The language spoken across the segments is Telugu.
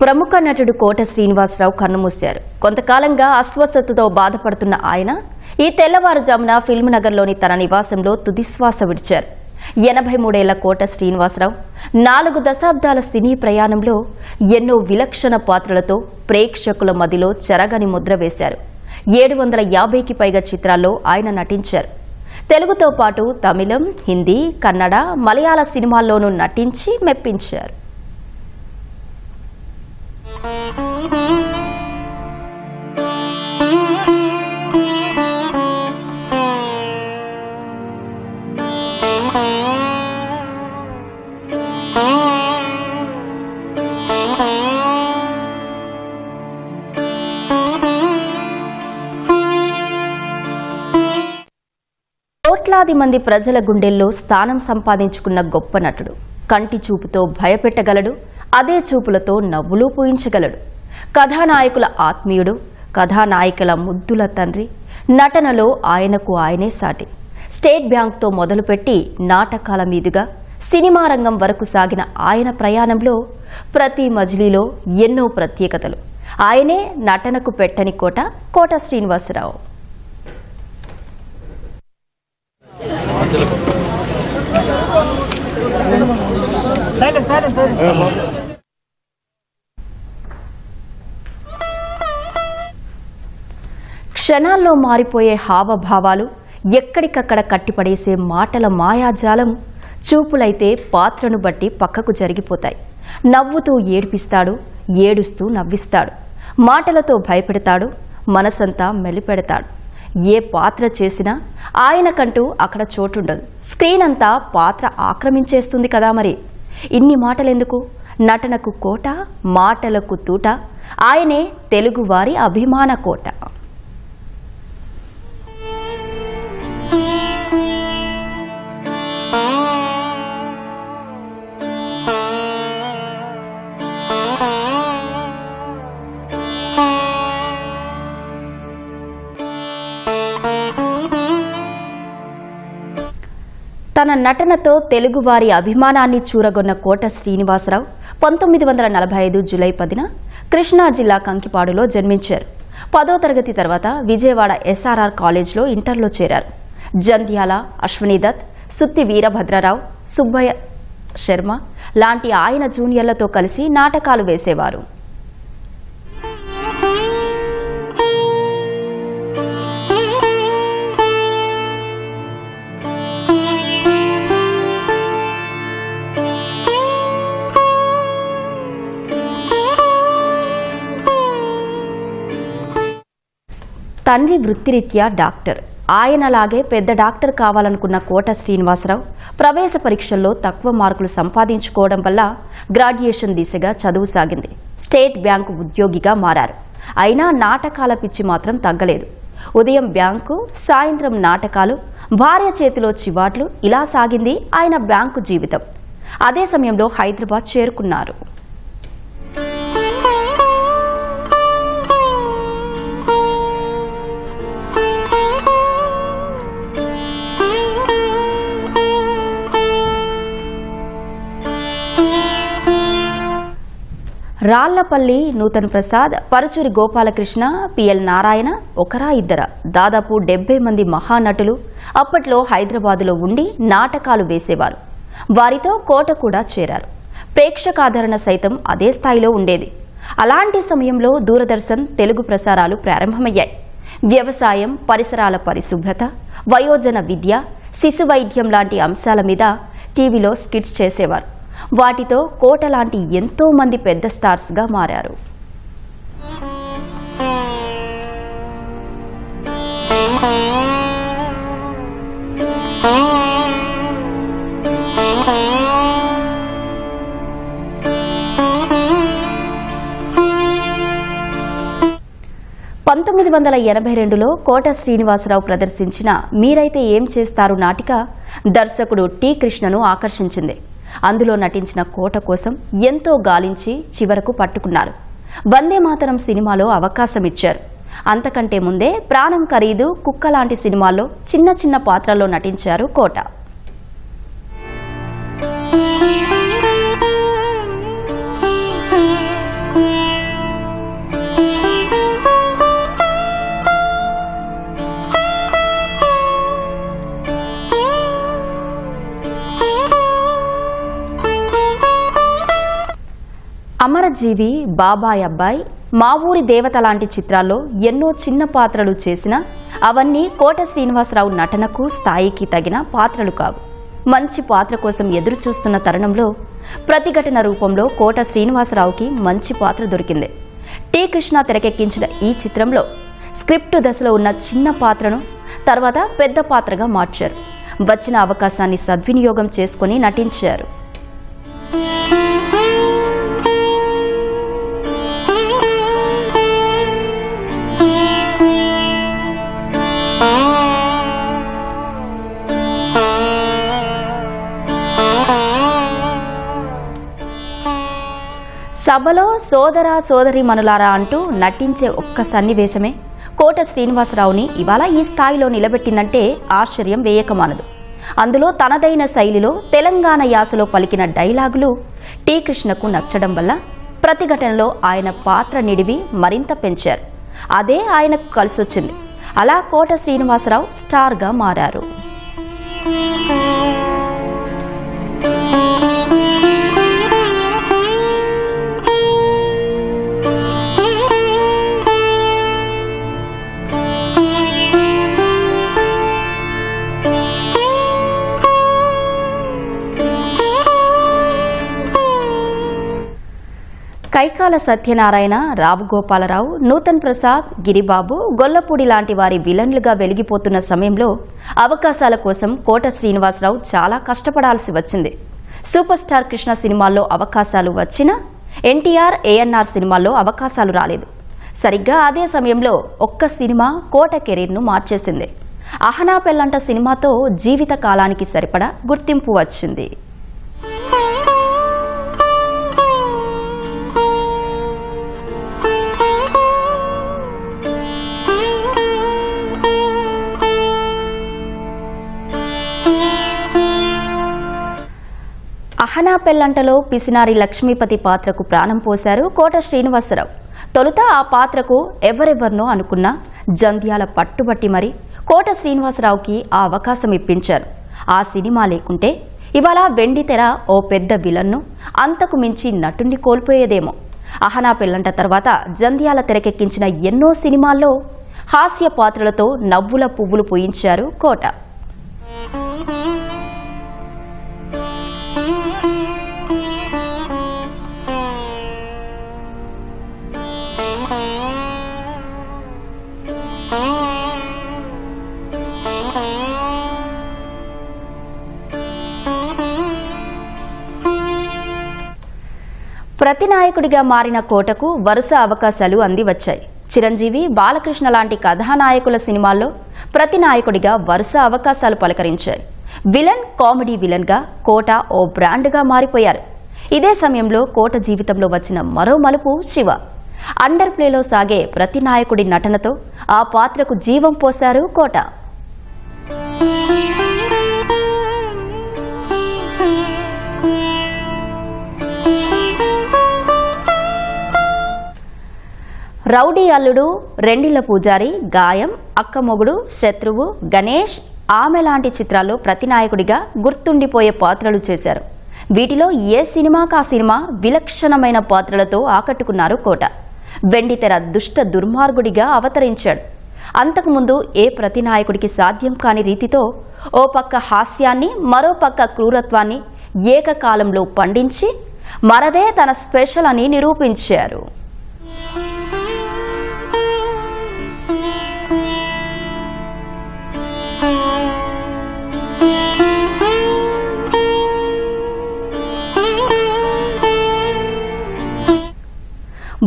ప్రముఖ నటుడు కోట శ్రీనివాసరావు కన్నుమూశారు. కొంతకాలంగా అస్వస్థతతో బాధపడుతున్న ఆయన ఈ తెల్లవారుజామున ఫిల్మ్ నగర్లోని తన నివాసంలో తుదిశ్వాస విడిచారు. ఎనభై మూడేళ్ళ కోట శ్రీనివాసరావు నాలుగు దశాబ్దాల సినీ ప్రయాణంలో ఎన్నో విలక్షణ పాత్రలతో ప్రేక్షకుల మదిలో చెరగని ముద్ర వేశారు. ఏడు వందల యాభైకి పైగా చిత్రాల్లో ఆయన నటించారు. తెలుగుతో పాటు తమిళం హిందీ కన్నడ మలయాళ సినిమాల్లోనూ నటించి మెప్పించారు. కోట్లాది మంది ప్రజల గుండెల్లో స్థానం సంపాదించుకున్న గొప్ప నటుడు. కంటి చూపుతో భయపెట్టగలడు. అదే చూపులతో నవ్వులు పూయించగలడు. కథానాయకుల ఆత్మీయుడు కథానాయికల ముద్దుల తండ్రి నటనలో ఆయనకు ఆయనే సాటి. స్టేట్ బ్యాంక్తో మొదలుపెట్టి నాటకాల మీదుగా సినిమా రంగం వరకు సాగిన ఆయన ప్రయాణంలో ప్రతి మజిలీలో ఎన్నో ప్రత్యేకతలు. ఆయనే నటనకు పెట్టని కోట కోట శ్రీనివాసరావు. క్షణాల్లో మారిపోయే హావభావాలు ఎక్కడికక్కడ కట్టిపడేసే మాటల మాయాజాలం చూపులైతే పాత్రను బట్టి పక్కకు జరిగిపోతాయి. నవ్వుతూ ఏడిపిస్తాడు ఏడుస్తూ నవ్విస్తాడు. మాటలతో భయపెడతాడు మనసంతా మెలిపెడతాడు. ఏ పాత్ర చేసినా ఆయనకంటూ అక్కడ చోటుండదు. స్క్రీన్ అంతా పాత్ర ఆక్రమించేస్తుంది కదా మరి. ఇన్ని మాటలెందుకు? నటనకు కోట మాటలకు తూట. ఆయనే తెలుగువారి అభిమాన కోట. తన నటనతో తెలుగువారి అభిమానాన్ని చూరగొన్న కోట శ్రీనివాసరావు పంతొమ్మిది వందల నలభై ఐదు జులై పదిన కృష్ణా జిల్లా కంకిపాడులో జన్మించారు. పదో తరగతి తర్వాత విజయవాడ ఎస్ఆర్ఆర్ కాలేజ్లో ఇంటర్లో చేరారు. జంధ్యాల అశ్వనీదత్ సుత్తి వీరభద్రరావు సుబ్బయ్య శర్మ లాంటి ఆయన జూనియర్లతో కలిసి నాటకాలు వేసేవారు. తండ్రి వృత్తిరీత్యా డాక్టర్. ఆయనలాగే పెద్ద డాక్టర్ కావాలనుకున్న కోట శ్రీనివాసరావు ప్రవేశ పరీక్షల్లో తక్కువ మార్కులు సంపాదించుకోవడం వల్ల గ్రాడ్యుయేషన్ దిశగా చదువు సాగింది. స్టేట్ బ్యాంకు ఉద్యోగిగా మారారు. అయినా నాటకాల పిచ్చి మాత్రం తగ్గలేదు. ఉదయం బ్యాంకు సాయంత్రం నాటకాలు భార్య చేతిలో చివాట్లు ఇలా సాగింది ఆయన బ్యాంకు జీవితం. అదే సమయంలో హైదరాబాద్ చేరుకున్నారు. రాళ్ళపల్లి నూతన్ ప్రసాద్ పరుచూరి గోపాలకృష్ణ పిఎల్ నారాయణ ఒకరా ఇద్దరా. దాదాపు డెబ్బై మంది మహానటులు అప్పట్లో హైదరాబాదులో ఉండి నాటకాలు వేసేవారు. వారితో కోట కూడా చేరారు. ప్రేక్షకాదరణ సైతం అదే స్థాయిలో ఉండేది. అలాంటి సమయంలో దూరదర్శన్ తెలుగు ప్రసారాలు ప్రారంభమయ్యాయి. వ్యవసాయం పరిసరాల పరిశుభ్రత వయోజన విద్య శిశు వైద్యం లాంటి అంశాల మీద టీవీలో స్కిట్స్ చేసేవారు. వాటితో కోట లాంటి ఎంతో మంది పెద్ద స్టార్స్గా మారారు. పంతొమ్మిది వందల ఎనభై రెండులో కోట శ్రీనివాసరావు ప్రదర్శించిన మీరైతే ఏం చేస్తారు నాటిక దర్శకుడు టి కృష్ణను ఆకర్షించింది. అందులో నటించిన కోట కోసం ఎంతో గాలించి చివరకు పట్టుకున్నారు. వందే మాతరం సినిమాలో అవకాశం ఇచ్చారు అంతకంటే ముందే ప్రాణం ఖరీదు కుక్క లాంటి సినిమాల్లో చిన్న చిన్న పాత్రల్లో నటించారు కోట. జీవి బాబాయ్ అబ్బాయి మా ఊరి దేవత లాంటి చిత్రాల్లో ఎన్నో చిన్న పాత్రలు చేసినా అవన్నీ కోట శ్రీనివాసరావు నటనకు స్థాయికి తగిన పాత్రలు కావు. మంచి పాత్ర కోసం ఎదురు చూస్తున్న తరుణంలో ప్రతిఘటన రూపంలో కోట శ్రీనివాసరావుకి మంచి పాత్ర దొరికింది. టి కృష్ణ తెరకెక్కించిన ఈ చిత్రంలో స్క్రిప్ట్ దశలో ఉన్న చిన్న పాత్రను తర్వాత పెద్ద పాత్రగా మార్చారు. వచ్చిన అవకాశాన్ని సద్వినియోగం చేసుకుని నటించారు. సభలో సోదర సోదరి మనులారా అంటూ నటించే ఒక్క సన్నివేశమే. కోట శ్రీనివాసరావుని ఇవాళ ఈ స్థాయిలో నిలబెట్టిందంటే ఆశ్చర్యం వేయకమానదు. అందులో తనదైన శైలిలో తెలంగాణ యాసలో పలికిన డైలాగులు టీ కృష్ణకు నచ్చడం వల్ల ప్రతిఘటనలో ఆయన పాత్ర నిడివి మరింత పెంచారు. అదే ఆయనకు కలిసొచ్చింది. అలా కోట శ్రీనివాసరావు స్టార్గా మారారు. కైకాల సత్యనారాయణ రావు గోపాలరావు నూతన్ ప్రసాద్ గిరిబాబు గొల్లపూడి లాంటి వారి విలన్లుగా వెలిగిపోతున్న సమయంలో అవకాశాల కోసం కోట శ్రీనివాసరావు చాలా కష్టపడాల్సి వచ్చింది. సూపర్ స్టార్ కృష్ణ సినిమాల్లో అవకాశాలు వచ్చినా ఎన్టీఆర్ ఏఎన్ఆర్ సినిమాల్లో అవకాశాలు రాలేదు. సరిగ్గా అదే సమయంలో ఒక్క సినిమా కోట కెరీర్ను మార్చేసింది. అహనా పెళ్ళంట సినిమాతో జీవిత కాలానికి సరిపడా గుర్తింపు వచ్చింది. అహనా పెల్లంటలో పిసినారి లక్ష్మీపతి పాత్రకు ప్రాణం పోశారు కోట శ్రీనివాసరావు. తొలుత ఆ పాత్రకు ఎవరెవరినో అనుకున్నా జంధ్యాల పట్టుబట్టి మరి కోట శ్రీనివాసరావుకి ఆ అవకాశం ఇప్పించారు. ఆ సినిమా లేకుంటే ఇవాళ వెండి తెర ఓ పెద్ద విలన్ను అంతకు మించి నటుణ్ణి కోల్పోయేదేమో. అహనా పెల్లంట తర్వాత జంధ్యాల తెరకెక్కించిన ఎన్నో సినిమాల్లో హాస్య పాత్రలతో నవ్వుల పువ్వులు పూయించారు కోట. ప్రతి నాయకుడిగా మారిన కోటకు వరుస అవకాశాలు అంది వచ్చాయి చిరంజీవి బాలకృష్ణ లాంటి కథానాయకుల సినిమాల్లో ప్రతినాయకుడిగా వరుస అవకాశాలు పలకరించాయి. విలన్ కామెడీ విలన్గా కోట ఓ బ్రాండ్గా మారిపోయారు. ఇదే సమయంలో కోట జీవితంలో వచ్చిన మరో మలుపు శివ. అండర్ ప్లేలో సాగే ప్రతినాయకుడి నటనతో ఆ పాత్రకు జీవం పోశారు కోట. రౌడీ అల్లుడు రెండిళ్ళ పూజారి గాయం అక్కమొగుడు శత్రువు గణేష్ ఆమె లాంటి చిత్రాల్లో ప్రతినాయకుడిగా గుర్తుండిపోయే పాత్రలు చేశారు. వీటిలో ఏ సినిమాకా సినిమా విలక్షణమైన పాత్రలతో ఆకట్టుకున్నారు కోట. వెండితెర దుష్ట దుర్మార్గుడిగా అవతరించాడు. అంతకుముందు ఏ ప్రతినాయకుడికి సాధ్యం కాని రీతితో ఓ పక్క హాస్యాన్ని మరో పక్క క్రూరత్వాన్ని ఏకకాలంలో పండించి మరదే తన స్పెషల్ అని నిరూపించారు.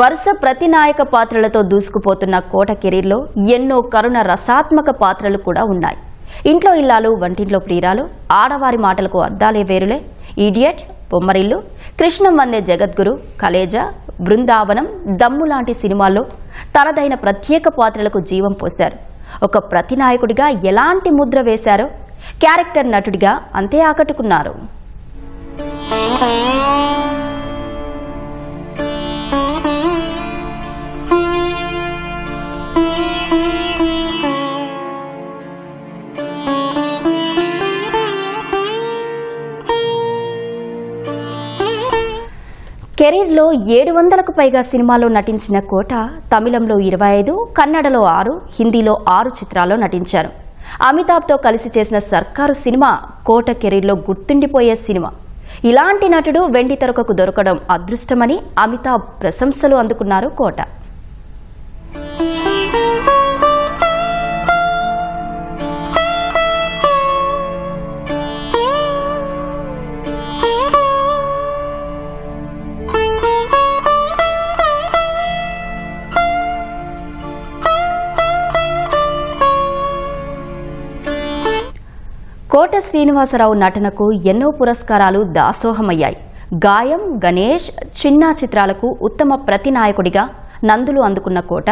వరుస ప్రతినాయక పాత్రలతో దూసుకుపోతున్న కోట కెరీర్లో ఎన్నో కరుణ రసాత్మక పాత్రలు కూడా ఉన్నాయి. ఇంట్లో ఇల్లాలు వంటింట్లో ప్రియురాలు ఆడవారి మాటలకు అర్థాలే వేరులే. ఈడియట్ బొమ్మరిల్లు కృష్ణం వందే జగద్గురు కలేజా బృందావనం దమ్ము లాంటి సినిమాల్లో తనదైన ప్రత్యేక పాత్రలకు జీవం పోశారు. ఒక ప్రతినాయకుడిగా ఎలాంటి ముద్ర వేశారో క్యారెక్టర్ నటుడిగా అంతే ఆకట్టుకున్నారు. Mm-hmm. కెరీర్లో ఏడు వందలకు పైగా సినిమాలో నటించిన కోట తమిళంలో ఇరవై ఐదు కన్నడలో ఆరు హిందీలో ఆరు చిత్రాల్లో నటించారు. అమితాబ్తో కలిసి చేసిన సర్కారు సినిమా కోట కెరీర్లో గుర్తుండిపోయే సినిమా. ఇలాంటి నటుడు వెండితెరకకు దొరకడం అదృష్టమని అమితాబ్ ప్రశంసలు అందుకున్నారు కోట. కోట శ్రీనివాసరావు నటనకు ఎన్నో పురస్కారాలు దాసోహమయ్యాయి. గాయం గణేష్ చిన్నా చిత్రాలకు ఉత్తమ ప్రతినాయకుడిగా నందులు అందుకున్న కోట.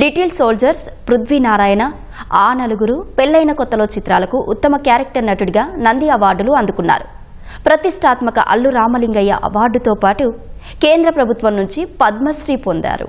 లిటిల్ సోల్జర్స్ పృథ్వీనారాయణ ఆ నలుగురు పెళ్ళైన కొత్తలో చిత్రాలకు ఉత్తమ క్యారెక్టర్ నటుడిగా నంది అవార్డులు అందుకున్నారు. ప్రతిష్టాత్మక అల్లు రామలింగయ్య అవార్డుతో పాటు కేంద్ర ప్రభుత్వం నుంచి పద్మశ్రీ పొందారు.